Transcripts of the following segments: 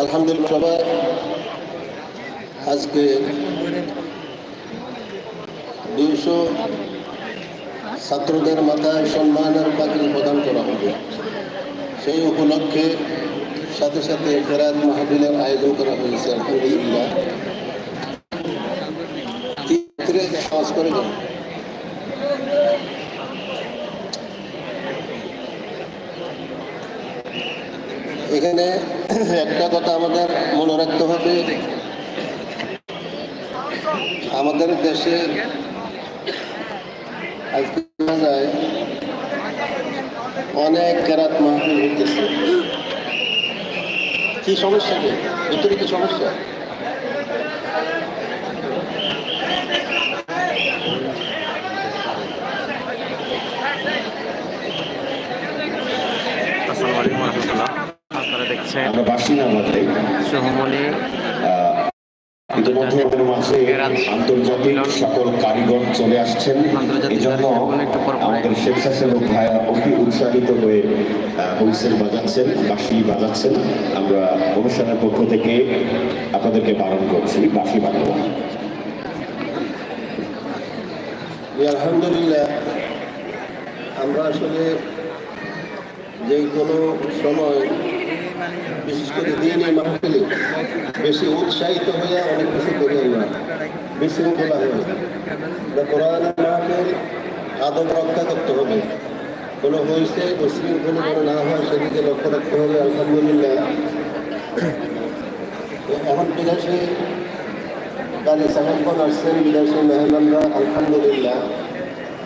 আলহামদুলিল্লাহ সবাই আজকে দুইশো ছাত্রদের মাথায় সম্মানের পাখির প্রদান করা হবে। সেই উপলক্ষে সাথে সাথে ফেরাত মাহফিলের আয়োজন করা হয়েছে, আলহামদুলিল্লাহ। করে এখানে একটা কথা আমাদের মনে রাখতে হবে। আমাদের দেশে অনেক কেরাত মাহফিল কি সমস্যা ভিতরে কি সমস্যা? আসসালামু আলাইকুম রহমতুল্লাহ। সোহমলি সকল কারিগর চলে আসছেন। ভাইয়া অতি উৎসাহিত হয়ে হুইসেল বাজাচ্ছেন বাঁশি বাজাচ্ছেন। আমরা অনুষ্ঠানের পক্ষ থেকে আপনাদেরকে বারণ করছি বাঁশি বাজাবো। জি, আলহামদুলিল্লাহ। আমরা আসলে যে কোনো সময় বিশেষ করে দিনে মাহফিলে বেশি উৎসাহিত হয়ে অনেক কিছু করি আমরা বিশৃঙ্খলা হয়ে। না কোরআন মাহফিল আদব রক্ষা করতে হবে। কোনো হয়েছে উশৃঙ্খলা যেন না হয়, সেদিকে লক্ষ্য রাখতে হবে, আলহামদুলিল্লাহ। এখন বিদেশে কালী সাহেবগণ আসছেন, বিদেশি মেহমানরা, আলহামদুলিল্লাহ।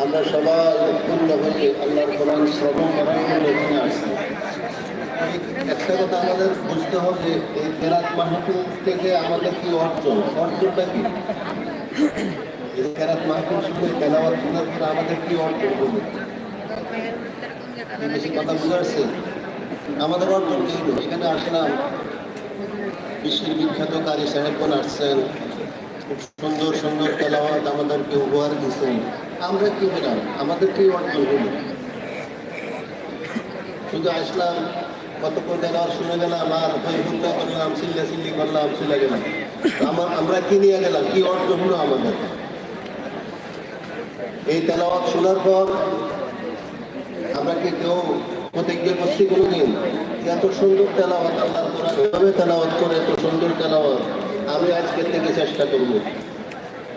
আমরা সবাই উৎপন্ন হয়ে আল্লাহর কোরআন শ্রবণ করার জন্য এখানে আসছি। একটা কথা আমাদের বুঝতে হবে এই কেরাত মাহফিল থেকে আমাদের কি অর্জন? অর্জনটা কি? এই কেরাত মাহফিল শুধু তেলাওয়াত শোনার আমাদের কি অর্জন হবে? বেশি কথা বুঝে আসছে আমাদের অর্জন কি হলো? এখানে আসলাম বিশ্বের বিখ্যাত কারি সাহেবগণ আসছেন? খুব সুন্দর সুন্দর তেলাওয়াত আমাদেরকে উপহার দিচ্ছেন আমরা কি পেলাম আমাদের কি অর্জন হলো? শুধু আসলাম কতক্ষণ শুনে গেলাম, আর করলাম করলাম গেলাম। আমার আমরা কি নিয়ে গেলাম? কি হলো আমাদের? এই তেলাওয়াত শোনার পর আমরা কি কেউ করছি কোনোদিন? এত সুন্দর তেলাওয়াত আল্লাহ তেলাওয়াত করে, এত সুন্দর তেলাওয়াত? আমি আজকের থেকে চেষ্টা করব।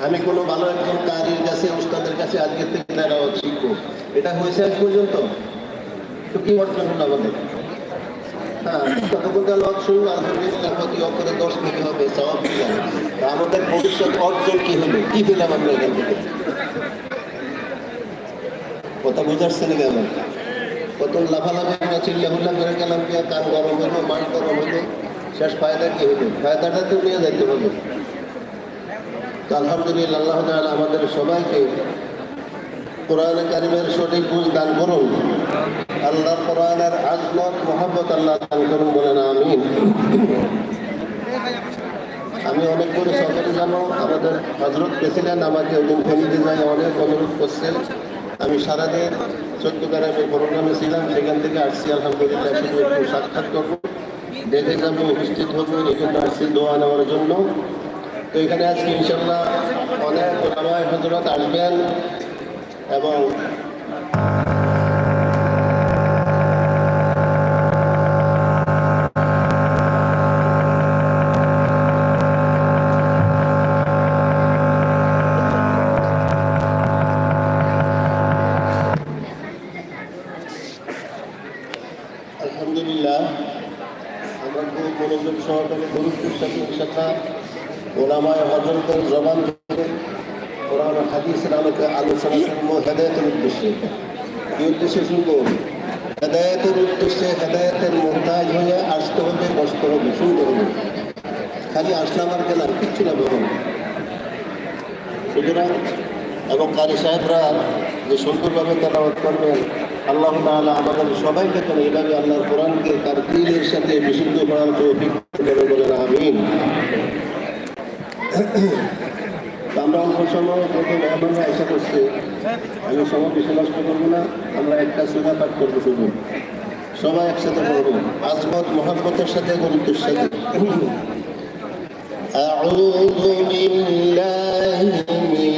আমি কোনো ভালো একজন কাজের কাছে, উস্তাদের কাছে আজকের থেকে তেলাওয়াত শিখব। এটা হয়েছে আজ পর্যন্ত? তো কি অর্জন হলো আমাদের? আমাদের ভবিষ্যৎ অর্জন কি হলো কি পেলাম আমরা এখান থেকে? কথা বুঝাচ্ছে না কেমন কত লাফালাফি আমরা চিল্লা হুল্লা করে গেলাম কি কান গরম মাছ গরম হইল শেষ ফায়দা কি হইল ফায়দাটা তো নিয়ে যাইতে হবে। আলহামদুলিল্লাহ, আল্লাহ আমাদের সবাইকে কোরআনে কারিমের সঠিক বুঝ দান করুন। আল্লাহর কোরআনের আজমত মোহাম্মত আল্লাহ দান করুন বলেন, আমিন। আমি অনেক করে সকালে জানো, আমাদের হজরত প্রেসিডেন্ট আমাকে ওদিন ফেলিতে যায়, অনেক অনুরোধ করছেন। আমি সারাদিন চোদ্দ গ্রামে প্রোগ্রামে ছিলাম, সেখান থেকে আসছি, আলহামদুলিল্লাহ, শুধু একটু সাক্ষাৎ করব। দেখে যাব, উপস্থিত হব জন্য আসছি দোয়া নেওয়ার জন্য। তো এখানে আজকে ইনশাল্লাহ অনেক ওলামায় হজরত আসবেন এবং আলহামদুলিল্লাহ, আমরা খুব মনোযোগ সহকারে গুরুত্বের সাথে ইনশাল্লাহ ওলামায় হজরতের জবান থেকে কোরআন হাদিসের আলোকে আলোচনা শুনব, হেদায়তের উদ্দেশ্যে। কি উদ্দেশ্যে শুনব? হেদায়তের উদ্দেশ্যে হেদায়তের মোহতাজ হয়ে আসতে হবে, বসতে হবে, শুনতে হবে। খালি আসলাম আর গেলাম, কিচ্ছু না ভেবো সুতরাং এবং কারি সাহেবরা যে সুন্দরভাবে তেলাওয়াত করবেন আল্লাহ আমাদের সবাইকে আল্লাহর কোরআনকে তার দিনের সাথে বিশুদ্ধ করার বলেন আমরা অল্প সময় আশা আমি সময় বেশি নষ্ট করব না, আমরা একটা সুরা পাঠ করব সবাই একসাথে করব আজমত মহাব্বতের সাথে গুরুত্বের সাথে। أعوذ بالله من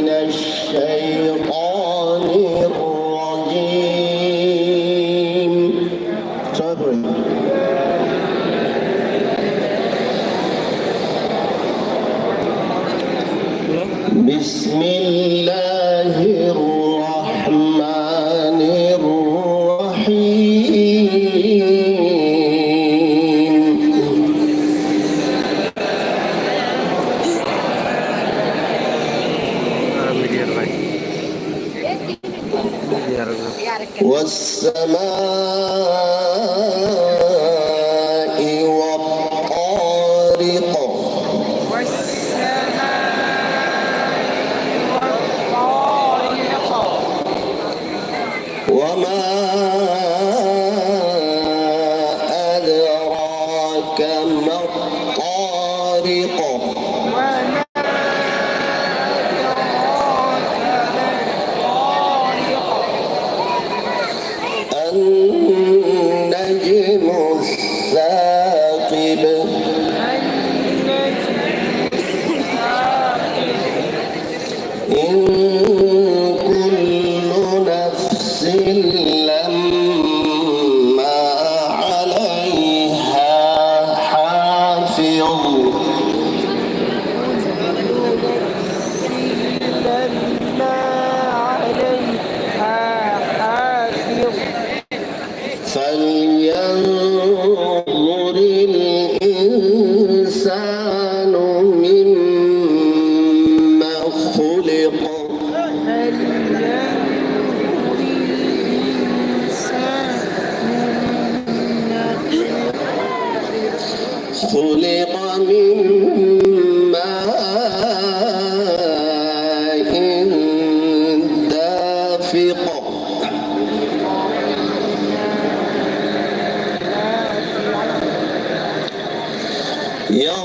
Me. فلينظر الإنسان مما خلق. خلق من